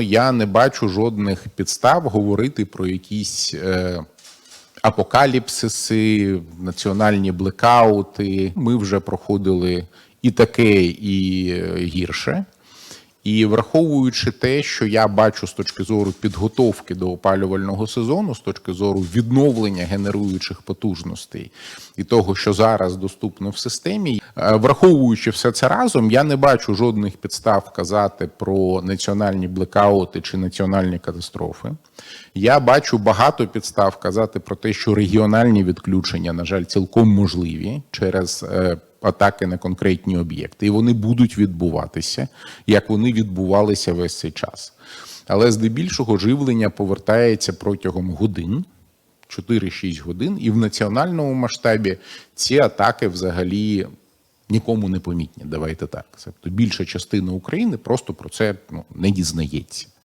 Я не бачу жодних підстав говорити про якісь е, апокаліпсиси, національні блекаути. Ми вже проходили і таке, і е, гірше. І враховуючи те, що я бачу з точки зору підготовки до опалювального сезону, з точки зору відновлення генеруючих потужностей і того, що зараз доступно в системі, е, враховуючи все це разом, я не бачу жодних підстав казати про національні блекаути чи національні катастрофи. Я бачу багато підстав казати про те, що регіональні відключення, на жаль, цілком можливі через е, атаки на конкретні об'єкти, і вони будуть відбуватися, як вони відбувалися весь цей час. Але здебільшого живлення повертається протягом годин. 4-6 годин, і в національному масштабі ці атаки взагалі нікому не помітні. Давайте так. Тобто більша частина України просто про це ну, не дізнається.